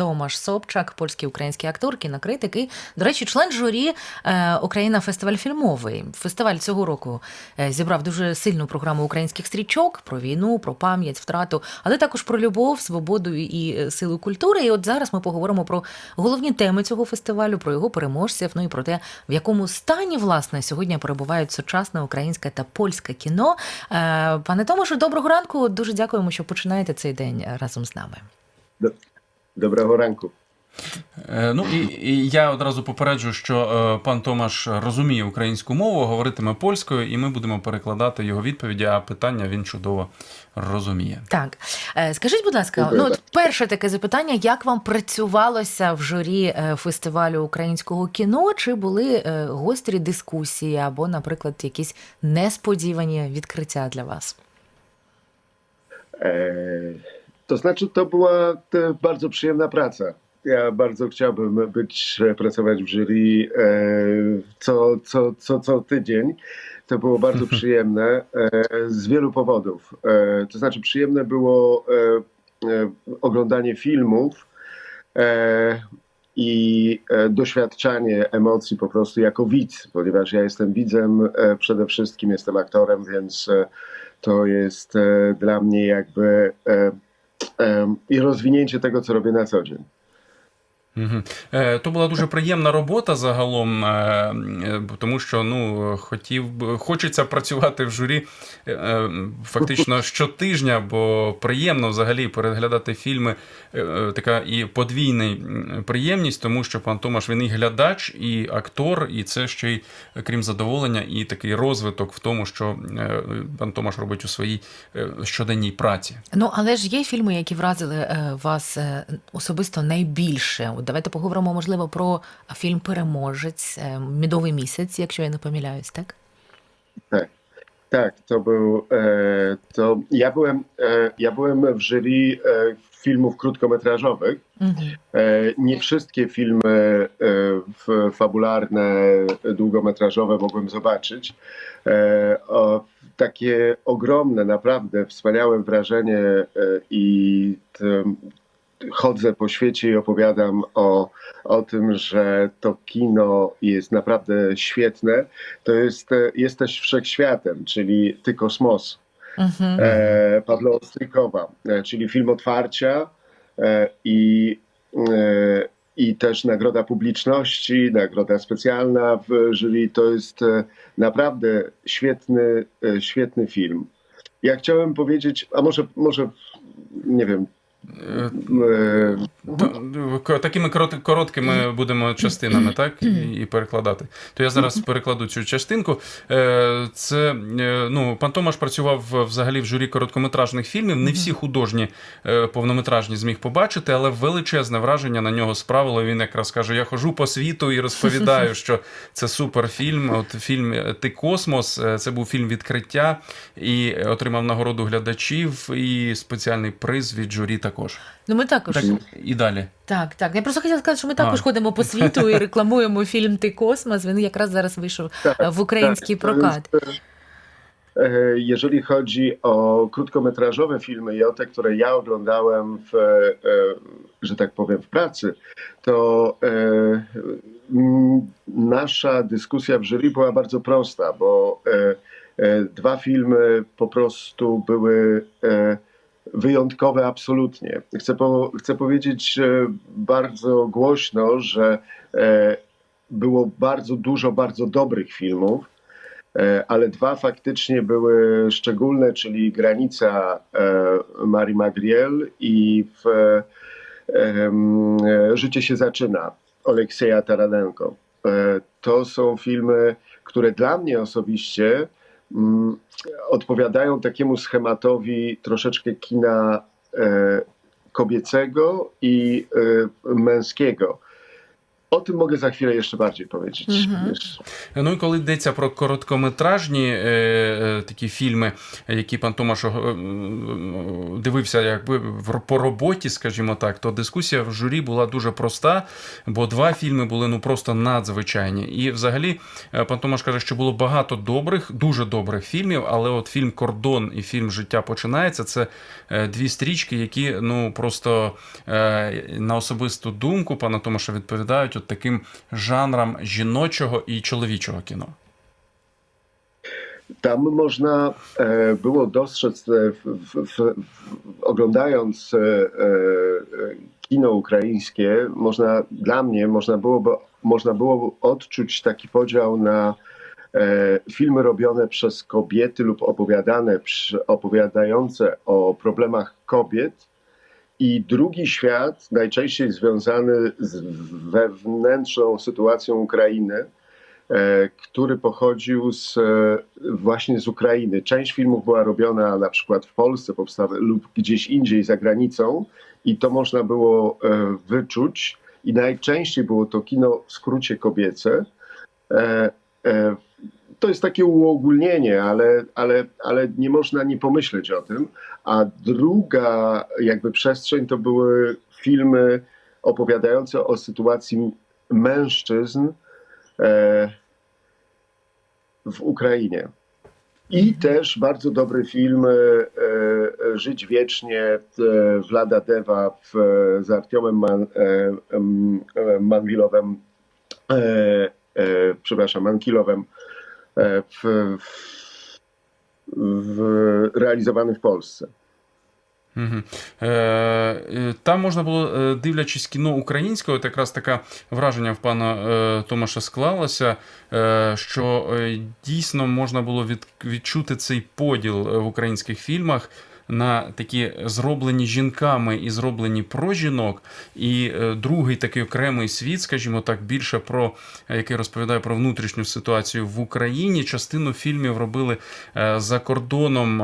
Томаш Собчак, польський український актор, кінокритик і, до речі, член журі е, Україна фестиваль фільмовий. Фестиваль цього року е, зібрав дуже сильну програму українських стрічок про війну, про пам'ять, втрату, але також про любов, свободу і е, силу культури. І от зараз ми поговоримо про головні теми цього фестивалю, про його переможців, ну і про те, в якому стані власне сьогодні перебувають сучасне українське та польське кіно. Пане Томашу, доброго ранку. Дуже дякуємо, що починаєте цей день разом з нами. Доброго ранку. Е, Ну і, і я одразу попереджу, що е, пан Томаш розуміє українську мову, говоритиме польською, і ми будемо перекладати його відповіді. А питання він чудово розуміє. Так, Е, скажіть, будь ласка, ну от перше таке запитання: як вам працювалося в журі е, фестивалю українського кіно? Чи були е, гострі дискусії або, наприклад, якісь несподівані відкриття для вас? E, to znaczy, to była bardzo przyjemna praca. Ja bardzo chciałbym być, pracować w jury e, co, co, co, co tydzień. To było bardzo przyjemne e, z wielu powodów. E, to znaczy, przyjemne było e, e, oglądanie filmów e, i e, doświadczanie emocji po prostu jako widz, ponieważ ja jestem widzem e, przede wszystkim, jestem aktorem, więc e, to jest e, dla mnie jakby e, e, i rozwinięcie tego, co robię na co dzień. Е, То була дуже приємна робота загалом, е, е, тому що ну хотів хочеться працювати в журі фактично щотижня, бо приємно взагалі переглядати фільми. Така і подвійна приємність, тому що пан Томаш він і глядач, і актор, і це ще й крім задоволення, і такий розвиток в тому, що пан Томаш робить у своїй щоденній праці. Ну, але ж є фільми, які вразили вас особисто найбільше. От давайте поговоримо, можливо, про фільм Переможець, е, Мідовий місяць, якщо я не помиляюсь, так? Tak, to był. E, to ja byłem, e, ja byłem w jury e, filmów krótkometrażowych. Угу. E, nie wszystkie filmy e, f- fabularne, długometrażowe mogłem zobaczyć. E, o, takie ogromne, naprawdę wspaniałe wrażenie e, i t, chodzę po świecie i opowiadam o, o tym, że to kino jest naprawdę świetne, to jest Jesteś Wszechświatem, czyli Ty Kosmos. Mhm. E, Pawła Ostrykowa, e, czyli film otwarcia e, i, e, i też nagroda publiczności, nagroda specjalna w jury. To jest e, naprawdę świetny, e, świetny film. Ja chciałem powiedzieć, a może, może nie wiem, Такими короткими будемо частинами, так? І, перекладати. То я зараз перекладу цю частинку. Е, Це е, ну, пан Томаш працював взагалі в журі короткометражних фільмів. Не всі художні е, повнометражні зміг побачити, але величезне враження на нього справило. Він якраз каже: Я хожу по світу і розповідаю, що це суперфільм. От фільм Ти космос. е, Це був фільм відкриття і отримав нагороду глядачів і спеціальний приз від журі також. Ну, ми також. Так, і далі. Так, так. Я просто хотіла сказати, що ми також А. ходимо по світу і рекламуємо фільм Ти Космос. Він якраз зараз вийшов е, в український Tak, to прокат. jest, e, Jeżeli chodzi o krótkometrażowe filmy i o te, które ja oglądałem w, e, że tak powiem, w pracy, to e, m, nasza dyskusja w jury była bardzo prosta, bo e, e, dwa filmy po prostu były e, wyjątkowe absolutnie. Chcę, po, chcę powiedzieć e, bardzo głośno, że e, było bardzo dużo bardzo dobrych filmów, e, ale dwa faktycznie były szczególne, czyli Granica Marii Magriel i w, Życie się zaczyna Oleksieja Taradenko. To są filmy, które dla mnie osobiście odpowiadają takiemu schematowi troszeczkę kina e, kobiecego i e, męskiego. O tym mogę za chwilę jeszcze bardziej powiedzieć. Mhm. Ну і коли йдеться про короткометражні е, е, такі фільми, які пан Томаш е, е, дивився якби в- по роботі, скажімо так, то дискусія в журі була дуже проста, бо два фільми були ну просто надзвичайні. І взагалі пан Томаш каже, що було багато добрих, дуже добрих фільмів, але от фільм Кордон і фільм Життя починається це е, дві стрічки, які ну просто е, на особисту думку пана Томаша відповідають от таким жанрам жіночого і чоловічого кіно. Tam można e, było dostrzec, e, w, w, w, oglądając e, e, kino ukraińskie, można, dla mnie można było, można było odczuć taki podział na e, filmy robione przez kobiety lub opowiadane, przy, opowiadające o problemach kobiet i drugi świat, najczęściej związany z wewnętrzną sytuacją Ukrainy, e, który pochodził z, e, właśnie z Ukrainy. Część filmów była robiona na przykład w Polsce lub gdzieś indziej za granicą i to można było e, wyczuć i najczęściej było to kino w skrócie kobiece. To jest takie uogólnienie, ale, ale, ale nie można nie pomyśleć o tym. A druga jakby przestrzeń to były filmy opowiadające o sytuacji mężczyzn e, w Ukrainie. I też bardzo dobry film e, e, Żyć wiecznie Vlada Deva w, z Artiomem Man, em, Manwilowem, przepraszam, Mankilowem w, w, w, realizowany w Polsce. Е, там можна було, е, дивлячись кіно українською, от якраз таке враження в пана е, Томаша склалося, що дійсно можна було відчути цей поділ в українських фільмах. На такі зроблені жінками і зроблені про жінок, і е, другий такий окремий світ, скажімо так, більше про е, який розповідає про внутрішню ситуацію в Україні. Частину фільмів робили е, за кордоном,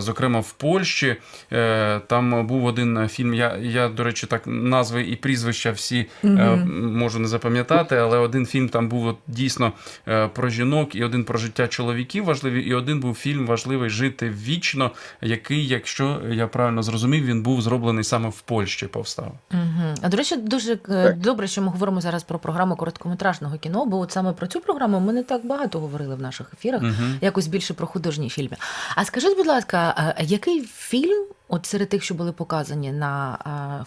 зокрема в Польщі. Там був один фільм. Я, я до речі, так назви і прізвища всі е, можу не запам'ятати, але один фільм там був дійсно про жінок, і один про життя чоловіків важливий, і один був фільм важливий жити вічно, який, якщо я правильно зрозумів, він був зроблений саме в Польщі. Повстав. Угу. А до речі, дуже е, добре, що ми говоримо зараз про програму короткометражного кіно, бо от саме про цю програму ми не так багато говорили в наших ефірах, Мгм. якось більше про художні фільми. А скажіть, будь ласка, який фільм, от серед тих, що були показані на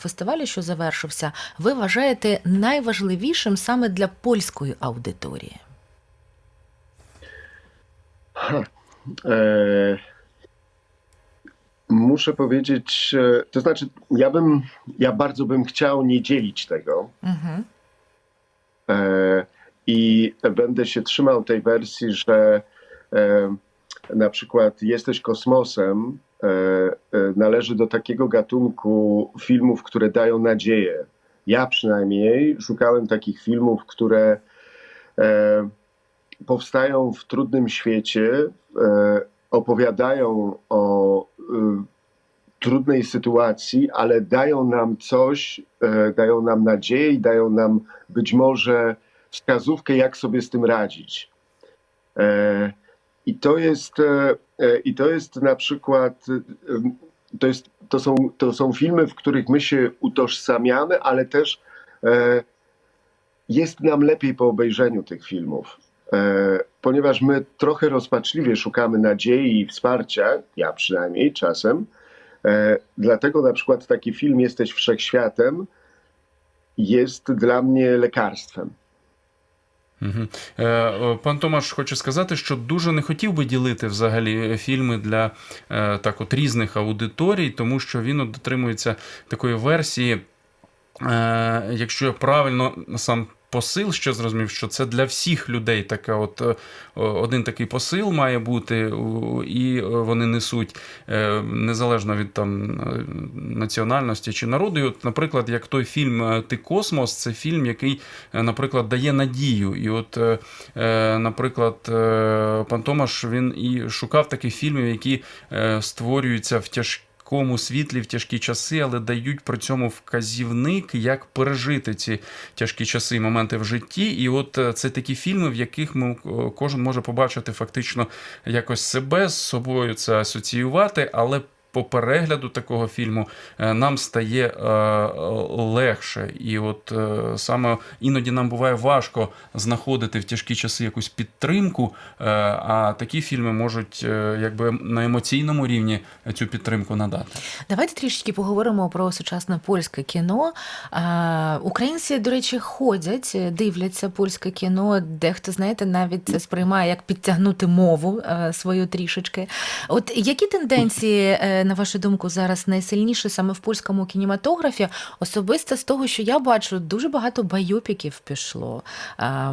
фестивалі, що завершився, ви вважаєте найважливішим саме для польської аудиторії? muszę powiedzieć, e, to znaczy, ja bym, ja bardzo bym chciał nie dzielić tego. Mhm. E, I będę się trzymał tej wersji, że e, na przykład jesteś kosmosem, e, e należy do takiego gatunku filmów, które dają nadzieję. Ja przynajmniej szukałem takich filmów, które e, powstają w trudnym świecie, opowiadają o y, trudnej sytuacji, ale dają nam coś, e, dają nam nadzieję i dają nam być może wskazówkę, jak sobie z tym radzić. E, I to jest, e, i to jest na przykład, to, jest, to, są, to są filmy, w których my się utożsamiamy, ale też jest nam lepiej po obejrzeniu tych filmów. Ponieważ my trochę rozpaczliwie szukamy nadziei i wsparcia, ja przynajmniej czasem. E, dlatego na przykład taki film Jesteś Wszechświatem jest dla mnie lekarstwem. Е, пан Томаш хоче сказати, що дуже не хотів би ділити взагалі фільми для е, так от різних аудиторій, тому що він от дотримується такої версії, е, якщо я правильно сам посил, що зрозумів, що це для всіх людей таке, от е, один такий посил має бути, і вони несуть е, незалежно від там е, національності чи народу. І от, наприклад, як той фільм е, Ти космос, це фільм, який, е, наприклад, дає надію. І от, е, е, наприклад, е, пан Томаш він і шукав таких фільмів, які е, створюються в тяжкій такому світлі в тяжкі часи, але дають при цьому вказівник, як пережити ці тяжкі часи і моменти в житті. І от е, це такі фільми, в яких ми, е, кожен може побачити фактично якось себе з собою це асоціювати, але. По перегляду такого фільму е, нам стає е, легше, і от е, саме іноді нам буває важко знаходити в тяжкі часи якусь підтримку. А такі фільми можуть якби на емоційному рівні цю підтримку надати. Давайте трішечки поговоримо про сучасне польське кіно. Українці, до речі, ходять, дивляться польське кіно. Дехто, знаєте, навіть це сприймає як підтягнути мову свою трішечки. От які тенденції, на вашу думку, зараз найсильніші саме в польському кінематографі? Особисто з того, що я бачу, дуже багато байопіків пішло.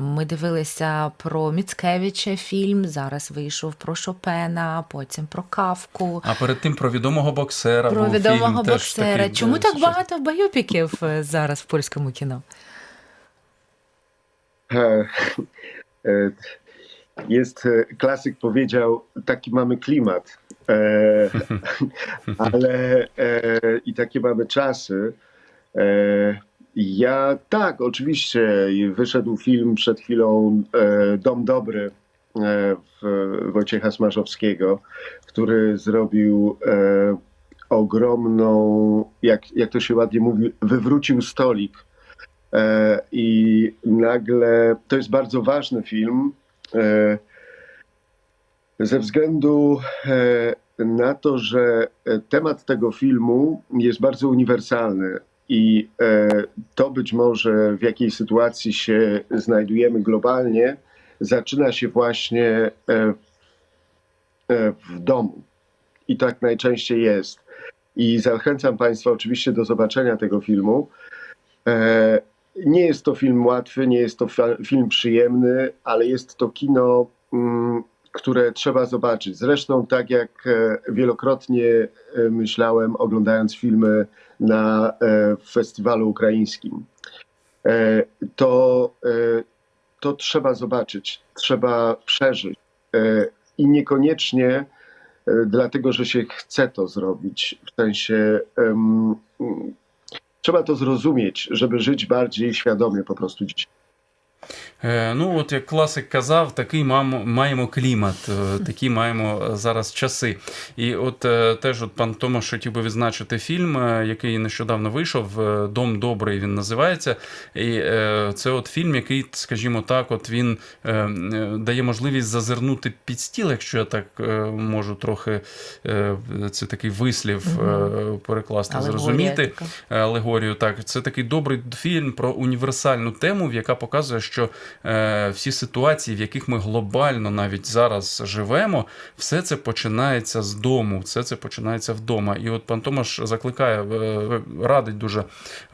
Ми дивилися про Міцкевича фільм, зараз вийшов про Шопена, потім про Кавку. А перед тим про відомого боксера. Про був відомого фільм, боксера. такий, Чому так багато байопіків е, зараз в польському кіно? Jest, e, klasyk powiedział, taki mamy klimat, e, ale e, i takie mamy czasy. E, ja tak, oczywiście, wyszedł film przed chwilą e, Dom Dobry e, w, Wojciecha Smarzowskiego, który zrobił ogromną, jak, jak to się ładnie mówi, wywrócił stolik. I nagle to jest bardzo ważny film ze względu e, na to, że e, temat tego filmu jest bardzo uniwersalny i e, to być może w jakiej sytuacji się znajdujemy globalnie, zaczyna się właśnie w domu. I tak najczęściej jest. I zachęcam Państwa oczywiście do zobaczenia tego filmu. Nie jest to film łatwy, nie jest to film przyjemny, ale jest to kino, mm, które trzeba zobaczyć. Zresztą, tak jak e, wielokrotnie e, myślałem, oglądając filmy na e, festiwalu ukraińskim, to, to trzeba zobaczyć, trzeba przeżyć. I niekoniecznie dlatego, że się chce to zrobić. W sensie mm, trzeba to zrozumieć, żeby żyć bardziej świadomie po prostu dzisiaj. Е, Ну, от як класик казав, такий маємо, маємо клімат, е, такі маємо зараз часи. І от е, теж от пан Томаш хотів би відзначити фільм, який нещодавно вийшов. Дом добрий він називається. І це от фільм, який, скажімо так, от він дає можливість зазирнути під стіл, якщо я так можу трохи це такий вислів перекласти, Алегорія зрозуміти така. алегорію. Так, це такий добрий фільм про універсальну тему, яка показує, що всі ситуації, в яких ми глобально навіть зараз живемо, все це починається з дому, все це починається вдома. І от пан Томаш закликає, е, радить дуже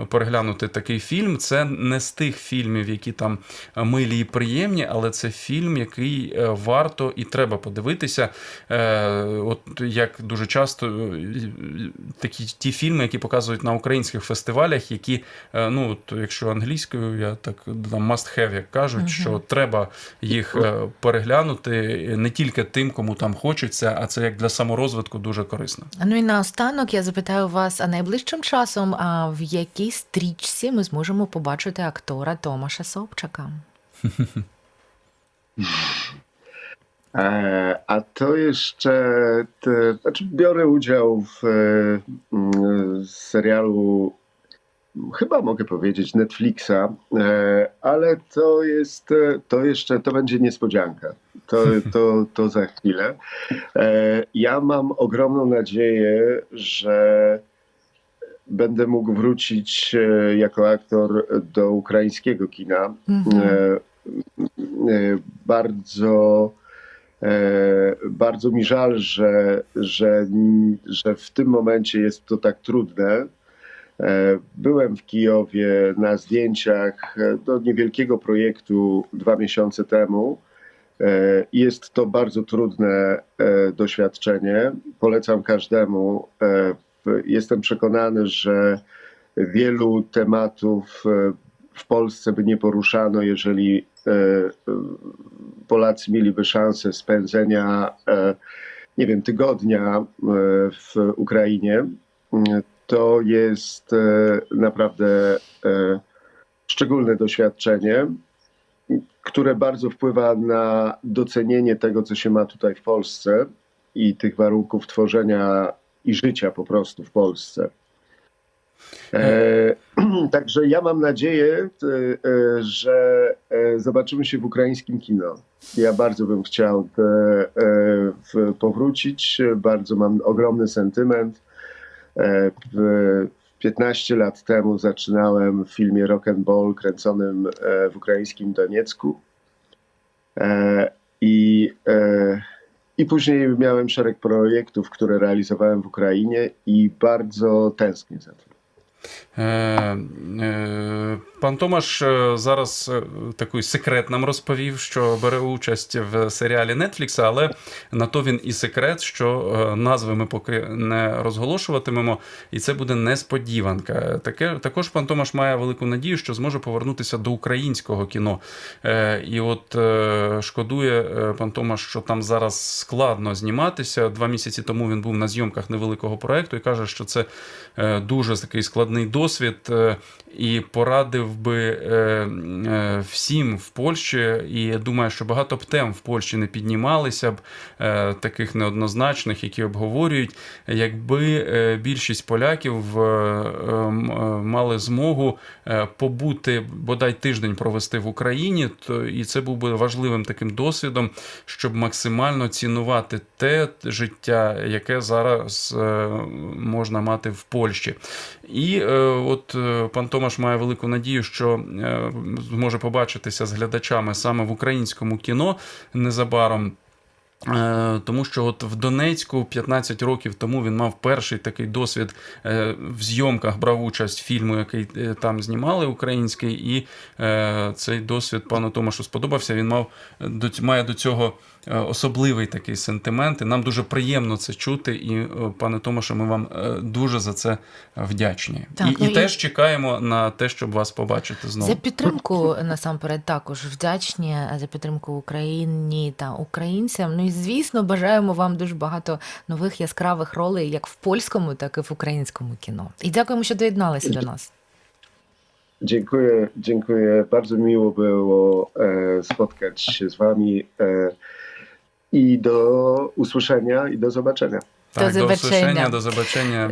переглянути такий фільм. Це не з тих фільмів, які там милі і приємні, але це фільм, який е, варто і треба подивитися. Е, От як дуже часто е, такі ті фільми, які показують на українських фестивалях, які, е, ну от, якщо англійською, я так там must have, як кажуть, Мгм. що треба їх е, переглянути не тільки тим, кому там хочеться, а це як для саморозвитку дуже корисно. Ну і наостанок я запитаю вас, а найближчим часом, а в якій стрічці ми зможемо побачити актора Томаша Собчака? E, A to jeszcze, te, znaczy biorę udział w mm, serialu, chyba mogę powiedzieć Netflixa, e, ale to jest, e, to jeszcze, to będzie niespodzianka. To, to, to za chwilę. E, Ja mam ogromną nadzieję, że będę mógł wrócić jako aktor do ukraińskiego kina. Mhm. Bardzo, bardzo mi żal, że, że, że w tym momencie jest to tak trudne. E, Byłem w Kijowie na zdjęciach e, do niewielkiego projektu dwa miesiące temu. E, Jest to bardzo trudne doświadczenie. Polecam każdemu. Jestem przekonany, że wielu tematów w Polsce by nie poruszano, jeżeli Polacy mieliby szansę spędzenia nie wiem, tygodnia w Ukrainie, to jest e, naprawdę e, szczególne doświadczenie, które bardzo wpływa na docenienie tego, co się ma tutaj w Polsce i tych warunków tworzenia i życia po prostu w Polsce. E, także ja mam nadzieję, e, że zobaczymy się w ukraińskim kino. Ja bardzo bym chciał te, powrócić. Bardzo mam ogromny sentyment. W, 15 lat temu zaczynałem w filmie Rock and Ball kręconym e, w ukraińskim Doniecku. E, I, e, I później miałem szereg projektów, które realizowałem w Ukrainie i bardzo tęsknię za tym. Е, е, Пан Томаш е, зараз такий секрет нам розповів, що бере участь в серіалі Netflix, але на то він і секрет, що назви ми поки не розголошуватимемо, і це буде несподіванка. Таке також пан Томаш має велику надію, що зможе повернутися до українського кіно. І от шкодує пан Томаш, що там зараз складно зніматися. Два місяці тому він був на зйомках невеликого проекту і каже, що це дуже такий складний досвід, е, і порадив би е, е, всім в Польщі. І я думаю, що багато б тем в Польщі не піднімалися б таких неоднозначних, які обговорюють, якби більшість поляків мали змогу побути бодай тиждень провести в Україні, то і це був би важливим таким досвідом, щоб максимально цінувати те життя, яке зараз можна мати в Польщі. І е, от е, пан Томаш має велику надію, що е, зможе побачитися з глядачами саме в українському кіно незабаром. Е, Тому що от в Донецьку 15 років тому він мав перший такий досвід е, в зйомках, брав участь в фільму, який е, там знімали український, і цей досвід пану Томашу сподобався. Він мав має до цього особливий такий сентимент. І нам дуже приємно це чути. І, пане Томаше, ми вам дуже за це вдячні. Так, і, ну і і- теж чекаємо на те, щоб вас побачити знову. За підтримку насамперед також вдячні за підтримку Україні та українцям. Ну і звісно, бажаємо вам дуже багато нових яскравих ролей, як в польському, так і в українському кіно. І дякуємо, що доєдналися до нас. Dziękuję, dziękuję. Bardzo miło było e, spotkać się z Wami e, i do usłyszenia i do zobaczenia. До побачення. услышання, до побачення.